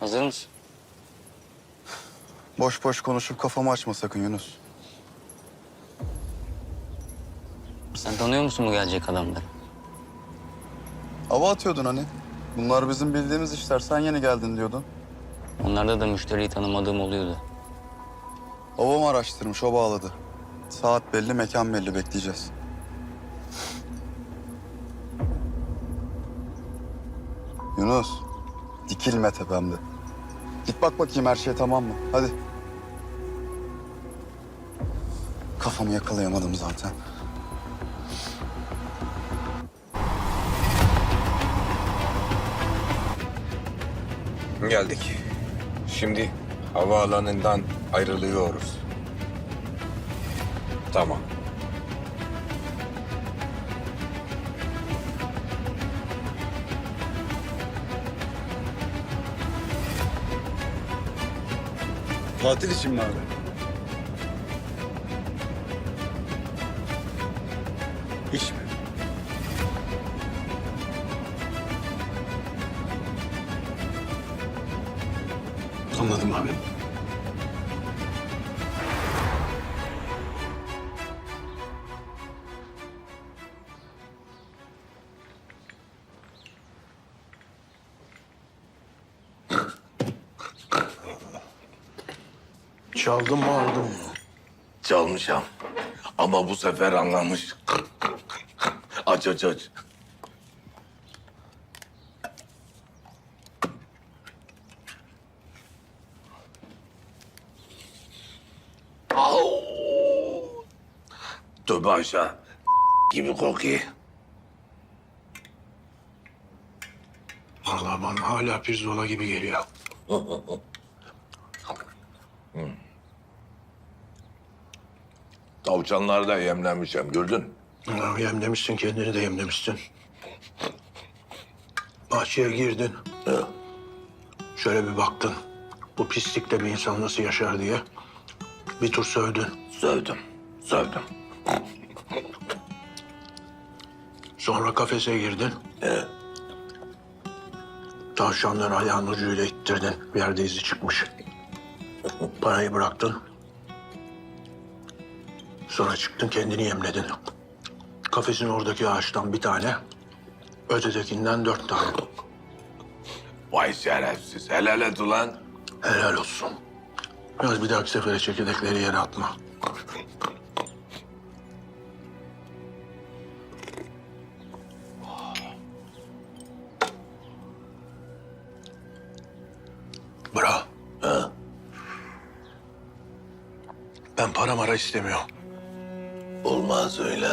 Hazır mısın? Boş boş konuşup kafamı açma sakın Yunus. Sen tanıyor musun bu gelecek adamları? Hava atıyordun hani. Bunlar bizim bildiğimiz işler. Sen yeni geldin diyordun. Onlarda da müşteriyi tanımadığım oluyordu. Babam araştırmış, o bağladı. Saat belli, mekan belli. Bekleyeceğiz. Yunus, dikilme tepemde. Git bak bakayım her şey tamam mı? Hadi. Kafamı yakalayamadım zaten. Geldik. Şimdi havaalanından ayrılıyoruz. Tamam. Tatil için mi abi? İş mi? Anladım abi. Çaldım mı aldım mı? Çalmışam. Ama bu sefer anlamış. aç aç aç. Au! Tövbe aşağı. gibi kokuyor. Vallahi bana hala pirzola gibi geliyor. Tavşanları da yemlenmişim gördün. Ya, yemlemişsin kendini de yemlemişsin. Bahçeye girdin. Şöyle bir baktın. Bu pislikte bir insan nasıl yaşar diye. Bir tur sövdün. Sövdüm, sövdüm. Sonra kafese girdin. Tavşanları ayağın ucuyla ittirdin. Yerde izi çıkmış. Parayı bıraktın. Sonra çıktın kendini yemledin. Kafesin oradaki ağaçtan bir tane, ötedekinden dört tane. Vay şerefsiz. Helal et ulan. Helal olsun. Biraz bir dahaki sefere çekirdekleri yere atma. Bra. Ben para mara istemiyorum. Olmaz öyle.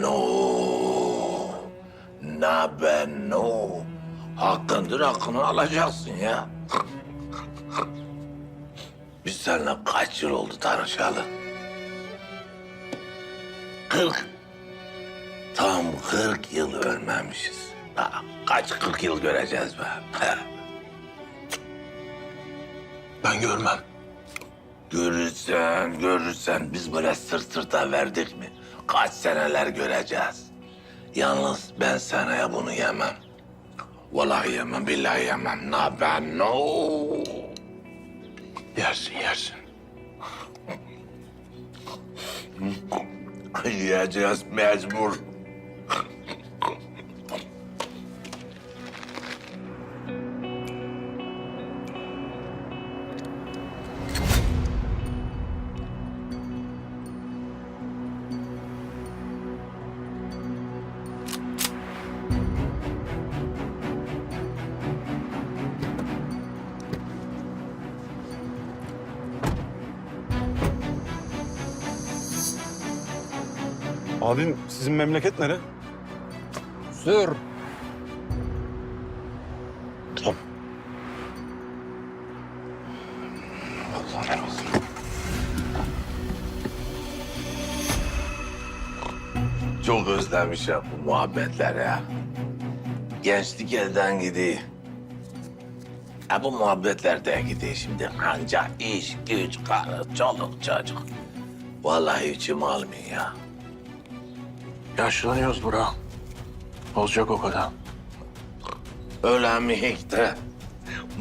No. Na ben no. Hakkındır hakkını alacaksın ya. Biz seninle kaç yıl oldu tanışalı? Kırk. Tam kırk yıl ölmemişiz. Daha kaç kırk yıl göreceğiz be? Ben görmem. Görürsen, görürsen biz böyle sırt sırta verdik mi? Kaç seneler göreceğiz. Yalnız ben seneye bunu yemem. Vallahi yemem, billahi yemem. Na ben no. Yersin yersin. Yiyeceğiz mecbur. Abim sizin memleket nere? Sür. Tamam. Çok özlemişim bu muhabbetleri ya. Gençlik elden gidiyor. Ya bu muhabbetler de gidiyor şimdi. Anca iş, güç, karı, çoluk, çocuk. Vallahi içim almıyor ya. Yaşlanıyoruz bura. Olacak o kadar. Öyle mi de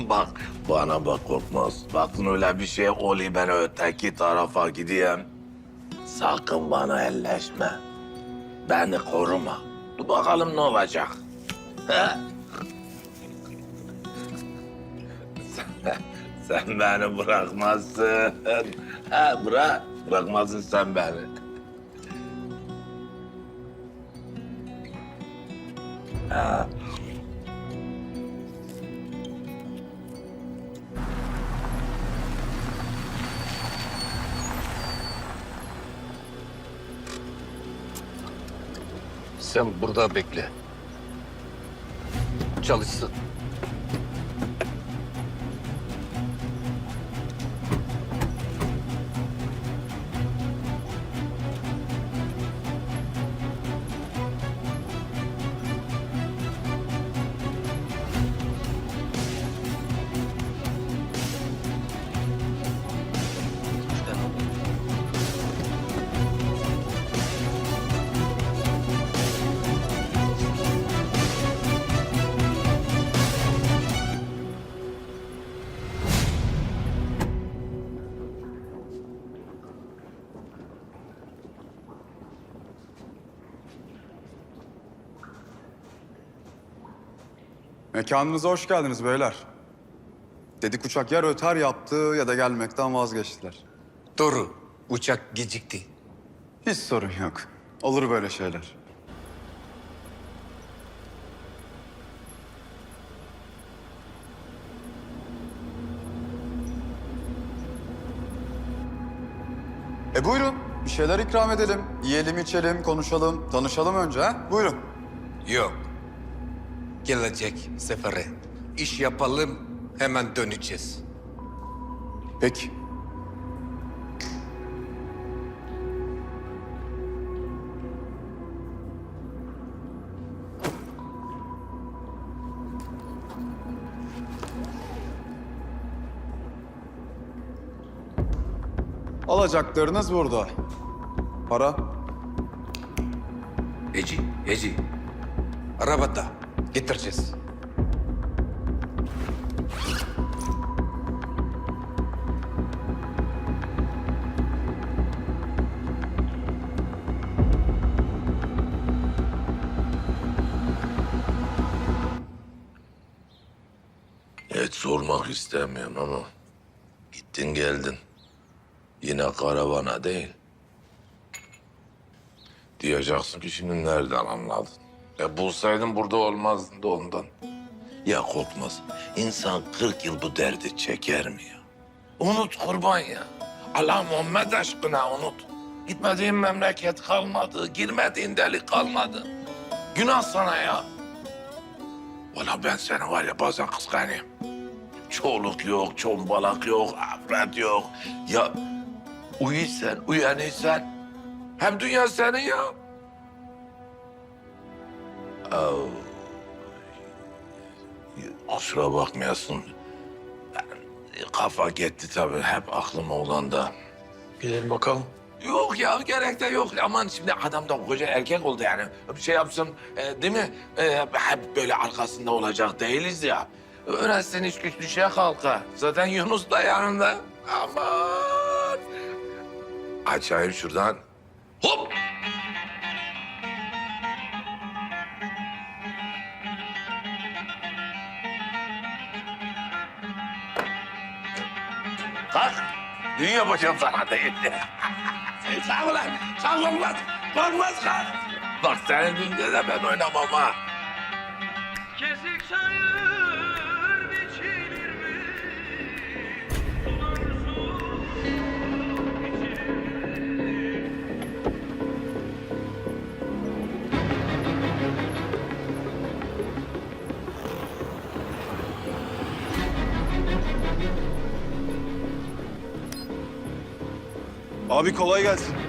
Bak bana bak korkmaz. Baktın öyle bir şey oluyor ben öteki tarafa gideyim. Sakın bana elleşme. Beni koruma. Dur bakalım ne olacak. Sen, sen beni bırakmazsın. Ha, bırak. Bırakmazsın sen beni. Sen burada bekle. Çalışsın. Mekanınıza hoş geldiniz beyler. Dedik uçak ya rötar yaptı ya da gelmekten vazgeçtiler. Doğru. Uçak gecikti. Hiç sorun yok. Olur böyle şeyler. E buyurun. Bir şeyler ikram edelim. Yiyelim, içelim, konuşalım, tanışalım önce ha? Buyurun. Yok. Gelecek sefere. İş yapalım, hemen döneceğiz. Peki. Alacaklarınız burada. Para? Eci, Eci. Arabada. Getireceğiz. Hiç sormak istemiyorum ama gittin geldin. Yine karavana değil. Diyeceksin ki şimdi nereden anladın? E bulsaydın burada olmazdın da ondan. Ya korkmaz. İnsan 40 yıl bu derdi çeker mi ya? Unut kurban ya. Allah Muhammed aşkına unut. Gitmediğin memleket kalmadı, girmediğin delik kalmadı. Günah sana ya. Valla ben seni var ya bazen kıskanıyorum. Çoluk yok, çombalak yok, afret yok. Ya uyuysan, uyanırsan hem dünya senin ya. Av. Kusura bakmayasın. Kafa gitti tabii hep aklıma olan da. Gidelim bakalım. Yok ya gerek de yok. Aman şimdi adam da koca erkek oldu yani. Bir şey yapsın e, değil mi? E, hep böyle arkasında olacak değiliz ya. Öğrensin iş güç düşe kalka. Zaten Yunus da yanında. Aman. Açayım şuradan. Hop. Kalk. Düğün yapacağım sana değil. Sağ ol lan. Sağ ol lan. Korkmaz kalk. Bak senin düğünde de ben oynamam ha. Kesik sayır Abi kolay gelsin.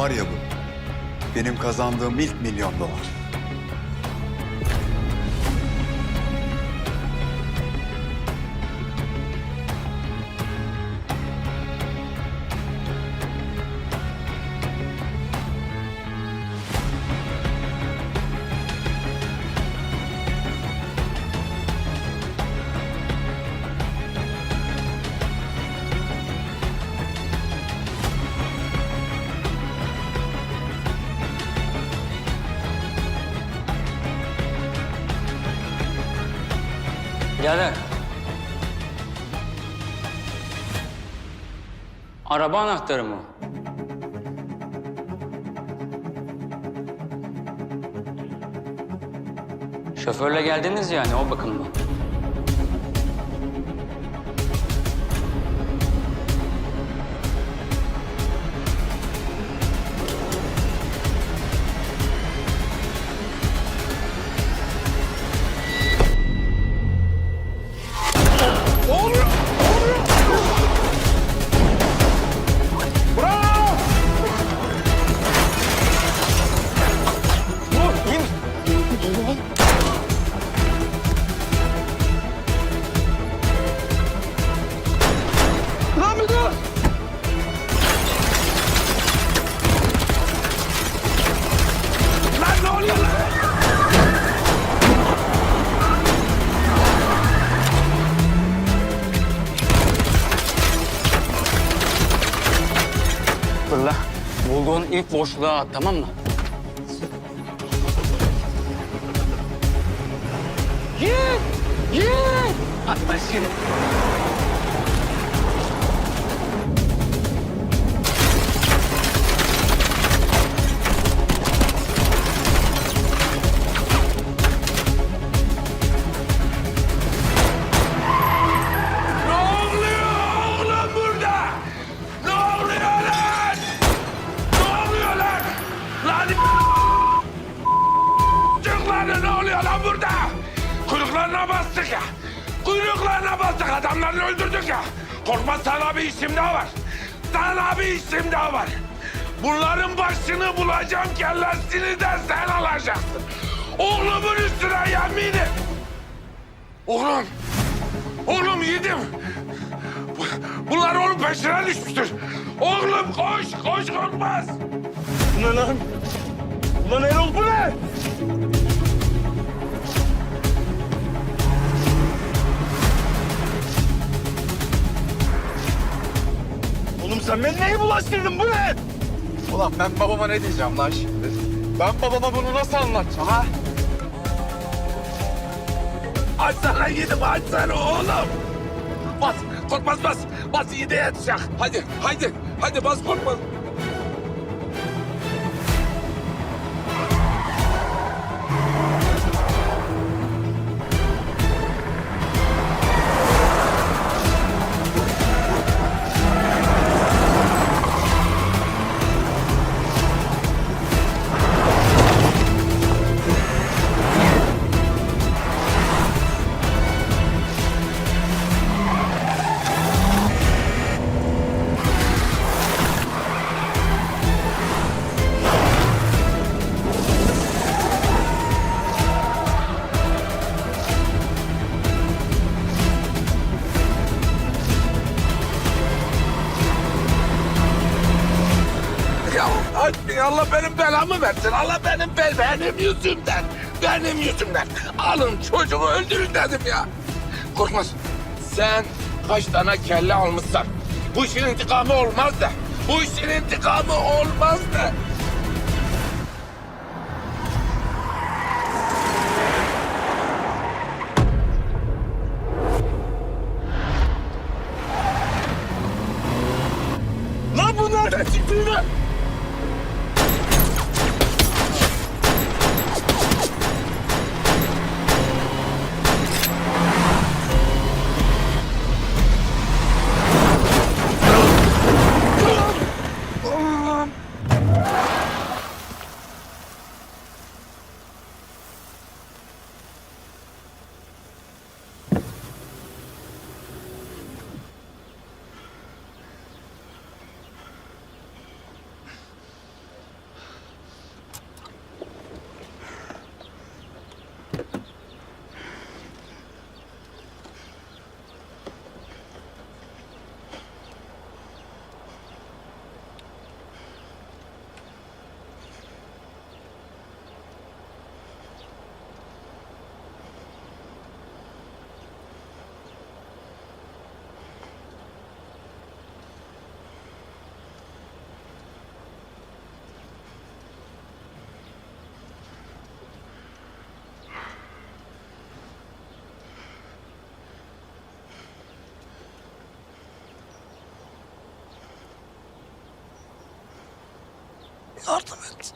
Var ya bu. Benim kazandığım ilk milyon dolar. Birader. Araba anahtarı mı? Şoförle geldiniz yani o bakımdan. Boşluğa at tamam mı? Git! Git! Atma şimdi. Ulan Erol bu ne? Oğlum sen beni neye bulaştırdın bu ne? Ulan ben babama ne diyeceğim lan şimdi? Ben babama bunu nasıl anlatacağım ha? Açsana yedim, açsana oğlum. Bas, korkmaz bas. Bas iyi de yetişecek. Hadi, hadi, hadi bas korkmaz. Allah benim belamı versin. Allah benim bel benim yüzümden. Benim yüzümden. Alın çocuğu öldürün dedim ya. Korkmaz. Sen kaç tane kelle almışsan. Bu işin intikamı olmaz da. Bu işin intikamı olmaz da. Lan bunlar! Çıktın lan. Yardım et.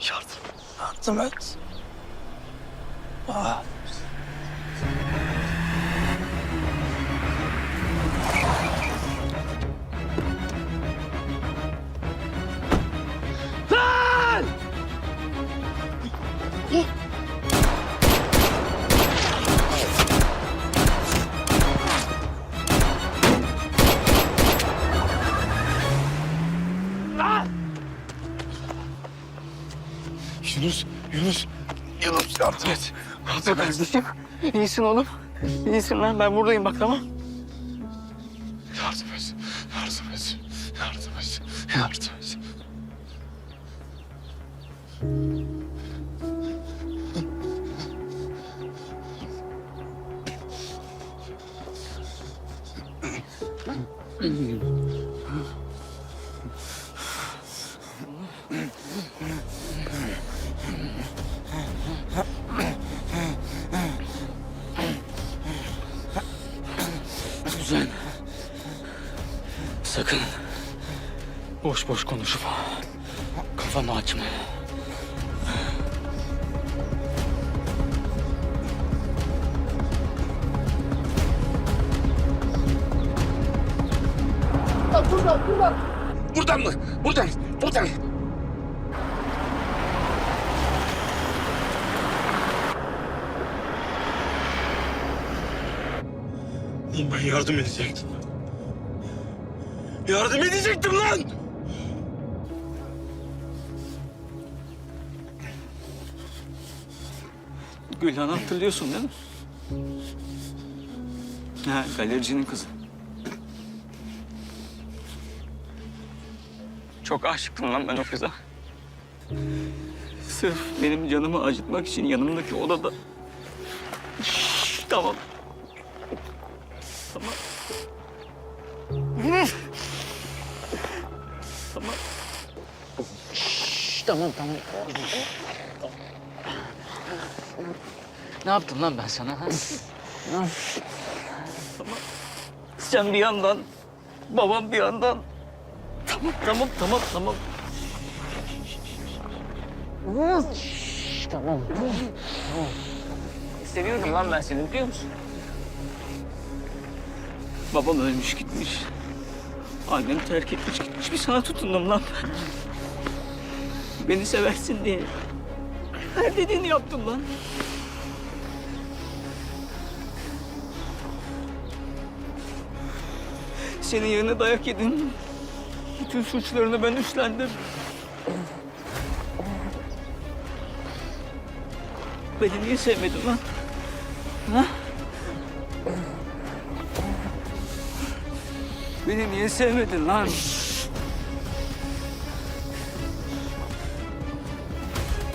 Yardım, yardım et. Ah. Yunus yardım et. Yardım et. Kardeşim iyisin oğlum. İyisin lan ben buradayım bak tamam. Yardım et. Yardım et. Yardım et. Yardım et. Kuzen. Boş boş konuşup kafamı açma. Buradan mı? Buradan, buradan. Oğlum ben yardım edecektim. Yardım edecektim lan! Gülhan'ı hatırlıyorsun değil mi? Ha, galericinin kızı. Çok aşıktım lan ben o kıza. Sırf benim canımı acıtmak için yanımdaki odada... Tamam. Tamam. Tamam. Şşş, tamam tamam. Ne yaptım lan ben sana? Ha? tamam. Sen bir yandan, babam bir yandan. Tamam, tamam, tamam, tamam. Tamam. tamam. Seviyorum lan ben seni biliyor musun? Babam ölmüş gitmiş. Annem terk etmiş gitmiş. Bir sana tutundum lan ben. Beni seversin diye. Her dediğini yaptım lan. Senin yerine dayak yedim. Bütün suçlarını ben üstlendim. Beni niye sevmedin lan? Ha? Beni niye sevmedin lan?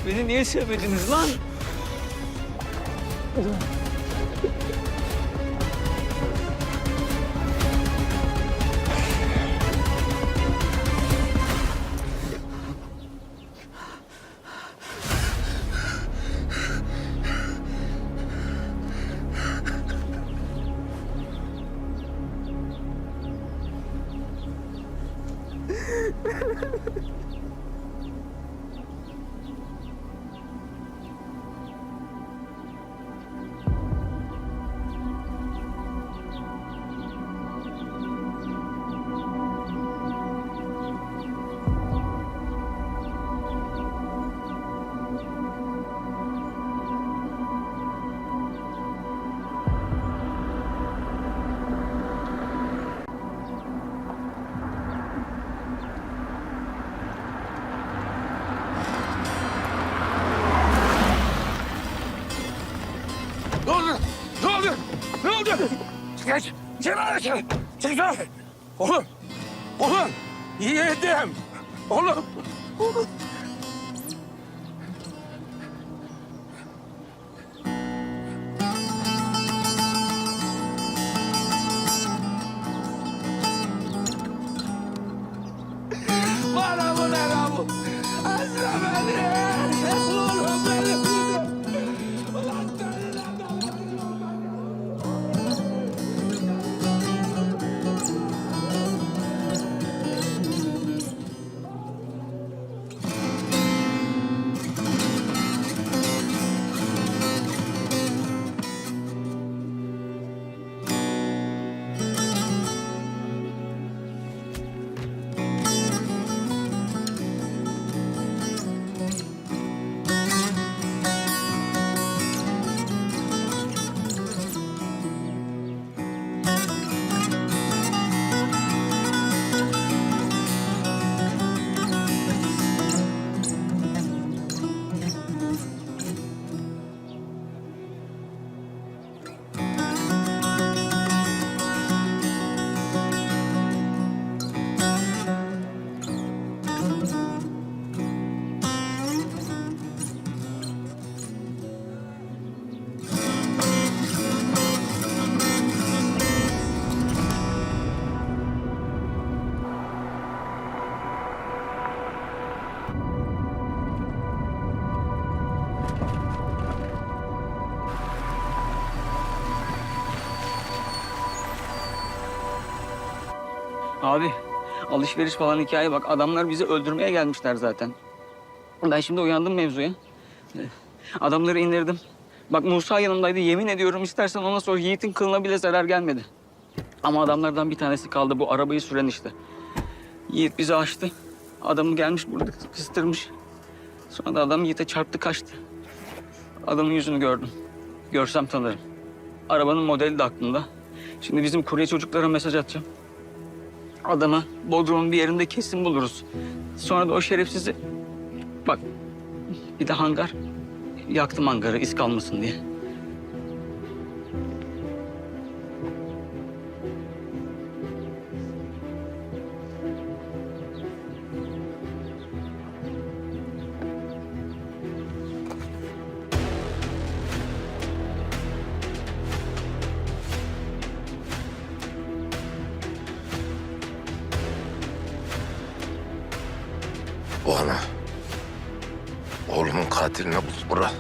Beni niye sevmediniz lan? Gel lan aşağı. Çık lan. Oğlum. Oğlum. Yedim. Oğlum. Oğlum. Abi alışveriş falan hikaye bak. Adamlar bizi öldürmeye gelmişler zaten. Ben şimdi uyandım mevzuya. Ee, Adamları indirdim. Bak Musa yanımdaydı. Yemin ediyorum istersen ona sor. Yiğit'in kılına bile zarar gelmedi. Ama adamlardan bir tanesi kaldı. Bu arabayı süren işte. Yiğit bizi açtı. Adamı gelmiş burada kıstırmış. Sonra da adam Yiğit'e çarptı kaçtı. Adamın yüzünü gördüm. Görsem tanırım. Arabanın modeli de aklımda. Şimdi bizim kurye çocuklara mesaj atacağım. Adamı Bodrum'un bir yerinde kesin buluruz. Sonra da o şerefsizi... Bak bir de hangar. Yaktım hangarı iz kalmasın diye. Bu ana. Oğlumun katiline bul bura.